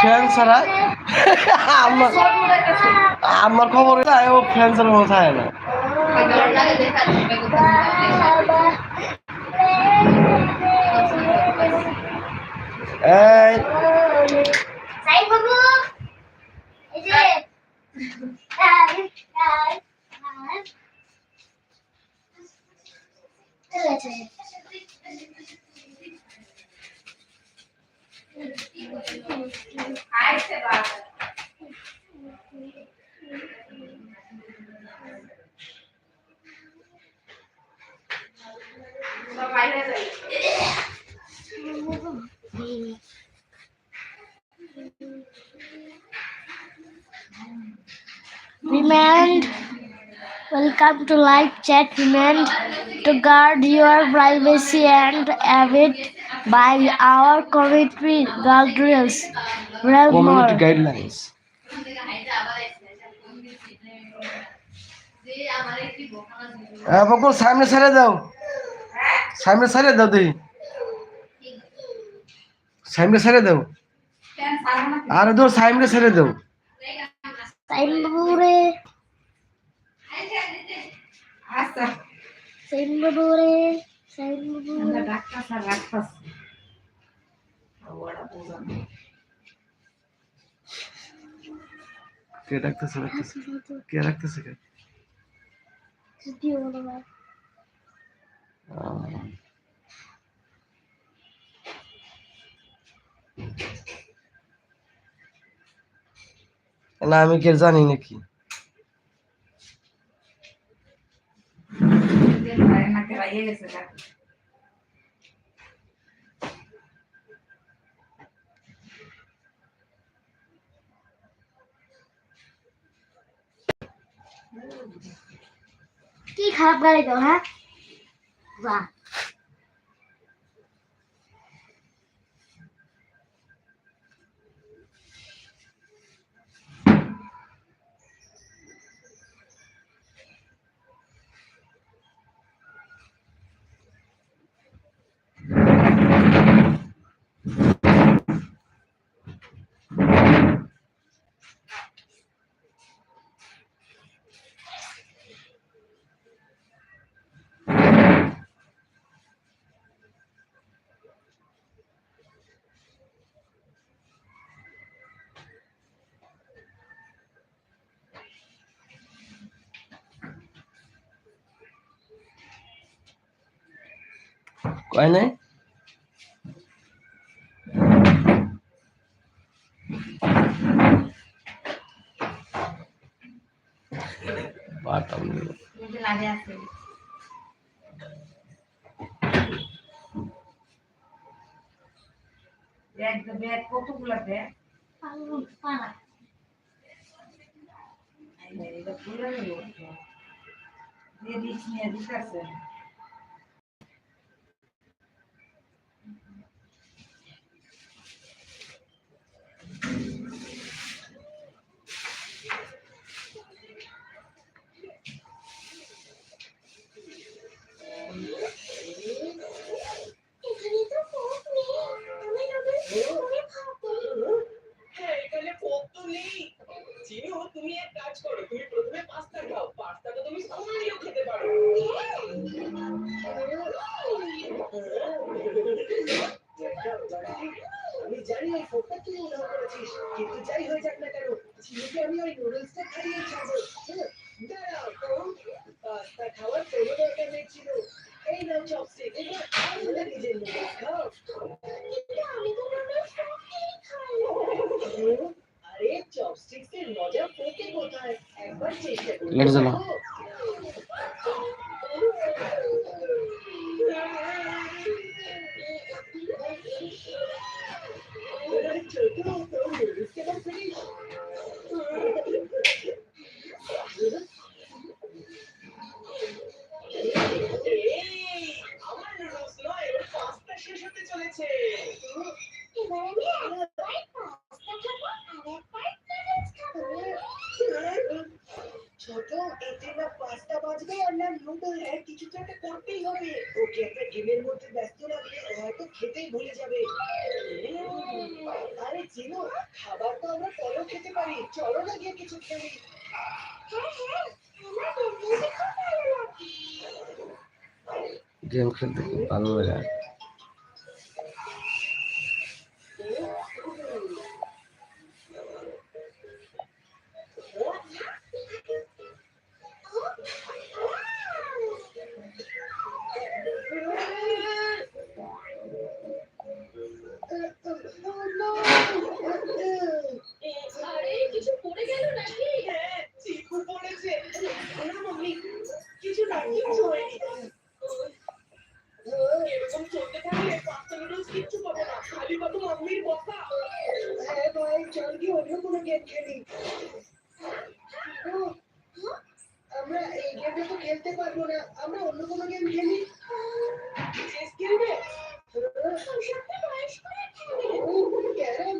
Fan ছাড়া আমার আমার খবর ও ফ্যান ছাড়া মনে থাকে না এই Remand Welcome to live chat. Remind to guard your privacy and avoid by our community guardrails. More. Guidelines হ্যাঁ বকুল সামনে ছেড়ে দাও। সামনে ছেড়ে দাও দিই সামনে ছেড়ে দাও। আরে দো সামনে ছেড়ে দাও। re, আচ্ছা। re, sain ডাক্তার স্যার রাখতাস ওরা বোঝান কে রাখতেছে রাখতেছে কে রাখতেছে কে Sedih orang. আহ, না আমি কে জানি নাকি নাকে কি খারাপ গাড়ি তো হ্যাঁ বাহ কয় নাই পারতাম না। এই যে লাগে আছে ব্যাগ ব্যাগ কতগুলো ব্যাগ পারা এটা পুরো দিয়ে দিস নিয়ে দিতে আছে হ্যাঁ এখানে কোক তো নেই। চিনি তুমি এক কাজ করো তুমি প্রথমে পাস্তা খাও পাস্তাটা তুমি খেতে পারো। আমি জানি এই কোকটা তুই উদ্ধার করেছিস কিন্তু যাই হয়ে যাক না কেন চিনিকে আমি ওই নুডলসটা খাইয়ে ছাড়বো দাঁড়াও তো পাস্তা খাওয়ার কোনো দরকার নেই ছিল এই নাও চপস্টিক এবার নিজের নুডলস খাও আমি তো अरे चॉपस्टिक से मोजा फेंकिंग होता है। एक बार चेक करो लेट्स गो কিছু তো একটা করতেই হবে। ওকে একটা গেমের মধ্যে ব্যস্ত রাখলে ও হয়তো খেতেই ভুলে যাবে। আরে চিনো খাবার তো আমরা পরেও খেতে পারি। চলো না গিয়ে কিছু খেলি হ্যাঁ হ্যাঁ আমার বেলুনটা খুব ভালো লাগে গেম খেলতে খুব ভালো লাগে। কিচ্ছু পাবো হ্যাঁ ভাই চল কি অন্য কোনো গেম খেলি। আমরা এই গেমে তো খেলতে পারব না। আমরা অন্য কোনো গেম খেলি। চেস খেলবে ক্যারাম?